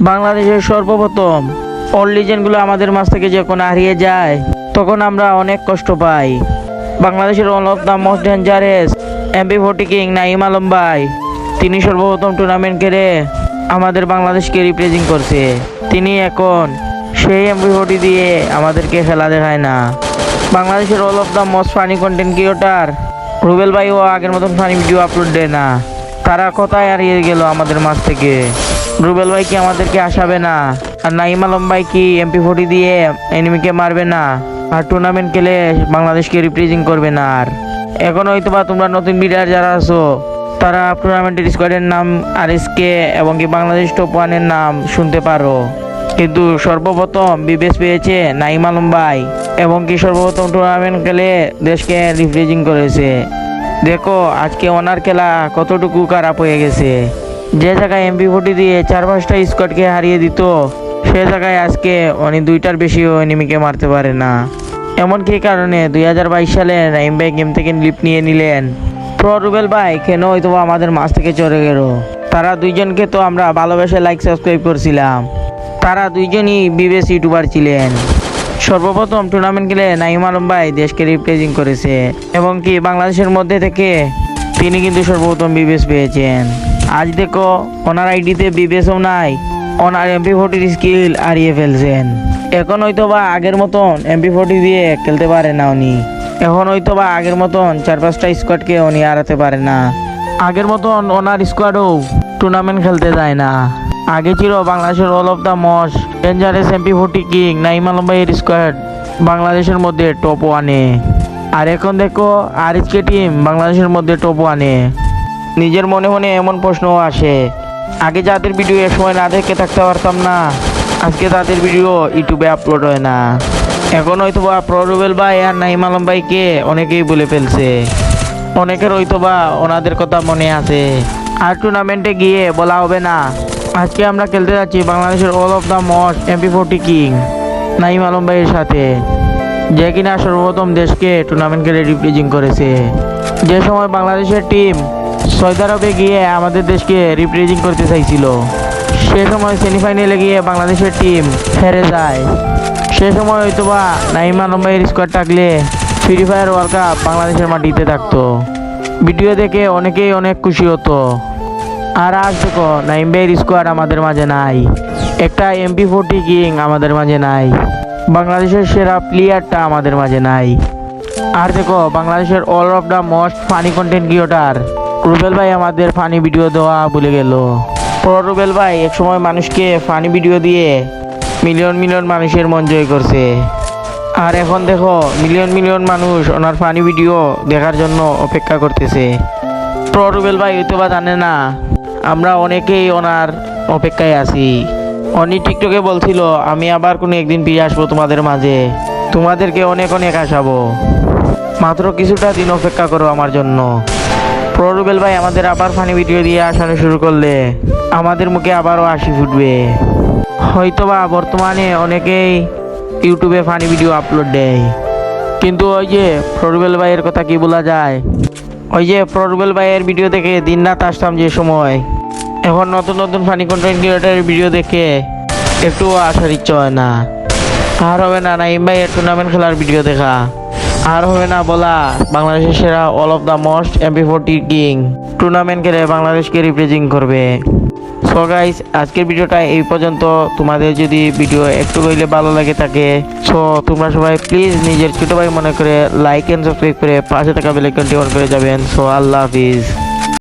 বাংলাদেশের সর্বপ্রথম অল আমাদের মাছ থেকে যখন হারিয়ে যায়, তখন আমরা অনেক কষ্ট পাই। বাংলাদেশের all of the most dangerous MP forty king Naim Alam ভাই, তিনি সর্বপ্রথম টুর্নামেন্ট খেলে আমাদের বাংলাদেশকে রিপ্রেজেন্ট করছে। তিনি এখন সেই এমপি ফোর্টি দিয়ে আমাদেরকে খেলা দেখায় না। বাংলাদেশের all of the most funny content creator Rubel ভাইও আগের মতন ফানি ভিডিও আপলোড দেয় না। তারা কোথায় হারিয়ে গেল আমাদের মাছ থেকে? রুবেল ভাই কি আমাদেরকে আসাবে না? আর নাইম আলম ভাই কি এমপি ফোর্টি দিয়ে এনিমিকে মারবে না? আর টুর্নামেন্ট খেলে বাংলাদেশকে রিপ্রেজেন্ট করবে না আর? এখন হয়তো বা তোমরা নতুন বিডার যারা আছো, তারা টুর্নামেন্টের স্কোয়াডের নাম আর এসকে এবং কি বাংলাদেশ টপ ওয়ানের নাম শুনতে পারো। কিন্তু সর্বপ্রথম বিবেশ পেয়েছে নাইম আলম ভাই এবং কি সর্বপ্রথম টুর্নামেন্ট খেলে দেশকে রিপ্রেজেন্ট করেছে। দেখো, আজকে ওনার খেলা কতটুকু খারাপ হয়ে গেছে। যে জায়গায় এমপি ফোর্টি দিয়ে চার পাঁচটা স্কোয়াডকে হারিয়ে দিত, সে জায়গায় আজকে উনি দুইটার বেশিও এনিমিকে মারতে পারে না। এমন কি কারণে দুই হাজার বাইশ সালে নাইম ভাই গেম থেকে লিপ নিয়ে নিলেন। প্রো রুবেল ভাই, কেন হয়তো আমাদের মাছ থেকে চলে গেল? তারা দুইজনকে তো আমরা ভালোবেসে লাইক সাবস্ক্রাইব করছিলাম। তারা দুইজনই বিবেস ইউটিউবার ছিলেন। সর্বপ্রথম টুর্নামেন্ট খেলে নাইম আলম ভাই দেশকে রিপ্রেজেন্ট করেছে। এবং কি বাংলাদেশের মধ্যে থেকে তিনি কিন্তু সর্বপ্রথম বিবেস পেয়েছেন। আজ দেখো, ওনার আইডিতে বিবেসও নাই। ওনার এমপি ফোর্টির স্কিল হারিয়ে ফেলছেন। এখন হয়তো বা আগের মতন এমপি ফোর্টি দিয়ে খেলতে পারে না উনি। এখন হয়তো বা আগের মতন চার পাঁচটা স্কোয়াডকে উনি হারাতে পারে না। আগের মতন ওনার স্কোয়াডও টুর্নামেন্ট খেলতে যায় না। আগে ছিল বাংলাদেশের all of the most dangerous MP forty king Naim Alam ভাইয়ের স্কোয়াড বাংলাদেশের মধ্যে টপ ওয়ানে আর এখন দেখো আর টিম বাংলাদেশের মধ্যে টপ ওয়ানে নিজের মনে মনে এমন প্রশ্নও আসে। আগে যাদের ভিডিও এ সময় না দেখে থাকতে পারতাম না, আজকে তাদের ভিডিও ইউটিউবে আপলোড হয় না। এখন হয়তো বা প্ররুবেল ভাই আর নাইম আলম ভাইকে অনেকেই বলে ফেলছে। অনেকের হয়তো বা ওনাদের কথা মনে আছে। আর টুর্নামেন্টে গিয়ে বলা হবে না, আজকে আমরা খেলতে যাচ্ছি বাংলাদেশের all of the most MP forty king Naim Alam ভাইয়ের সাথে। যে কিনা সর্বপ্রথম দেশকে টুর্নামেন্ট খেলে রিপ্রেজেন্ট করেছে। যে সময় বাংলাদেশের টিম সৌদি আরবে গিয়ে আমাদের দেশকে রিপ্রেজেন্ট করতে চাইছিল। সে সময় সেমিফাইনালে গিয়ে বাংলাদেশের টিম হেরে যায়। সে সময় হয়তো বা নাইম স্কোয়াড থাকলে ফ্রি ফায়ার ওয়ার্ল্ড কাপ বাংলাদেশের মাটিতে থাকতো। ভিডিও দেখে অনেকেই অনেক খুশি হতো। আর আজ দেখো নাইম ভাইয়ের স্কোয়াড আমাদের মাঝে নাই। একটা এমপি ফোর্টি কিং আমাদের মাঝে নাই। বাংলাদেশের সেরা প্লেয়ারটা আমাদের মাঝে নাই। আর দেখো, বাংলাদেশের all of the most funny content creator Rubel ভাই আমাদের ফানি ভিডিও দেওয়া ভুলে গেল। রুবেল ভাই একসময় মানুষকে ফানি ভিডিও দিয়ে মিলিয়ন মিলিয়ন মানুষের মন জয় করছে। আর এখন দেখো মিলিয়ন মিলিয়ন মানুষ ওনার ফানি ভিডিও দেখার জন্য অপেক্ষা করতেছে। প্ররুবেল ভাই হয়তো বা জানে না, আমরা অনেকেই ওনার অপেক্ষায় আছি। উনি টিকটকে বলছিল, আমি আবার কোনো একদিন ফিরে আসব তোমাদের মাঝে। তোমাদেরকে অনেক অনেক আসাবো মাত্র কিছুটা দিন অপেক্ষা করো আমার জন্য। প্ররুবেল ভাই, আমাদের আবার ফানি ভিডিও দিয়ে আসানো শুরু করলে। আমাদের মুখে আবারও হাসি ফুটবে। হয়তোবা বর্তমানে অনেকেই ইউটিউবে ফানি ভিডিও আপলোড দেয়। কিন্তু ওই যে প্ররুবেল ভাইয়ের কথা কি বলা যায়? ওই যে প্ররুবেল ভাইয়ের ভিডিও দেখে দিন রাত আসতাম যে সময়। এখন নতুন নতুন ফানি কন্টেন্ট ক্রিয়েটারের ভিডিও দেখে একটু আসার ইচ্ছা হয় না। আর হবে না নাইম ভাইয়ের টুর্নামেন্ট খেলার ভিডিও দেখা। আর হবে না বলা। বাংলাদেশের সেরা all of the most MP forty king tournament খেলে বাংলাদেশকে রিপ্রেজেন্ট করবে। সো গাইস আজকের ভিডিওটা এই পর্যন্ত। তোমাদের যদি ভিডিও একটু হইলে ভালো লাগে থাকে সো তোমরা সবাই প্লিজ নিজের ছোট ভাই মনে করে লাইক অ্যান্ড সাবস্ক্রাইব করে পাশে থাকা বেলাইকনটি অন করে যাবেন। সো আল্লাহ হাফিজ।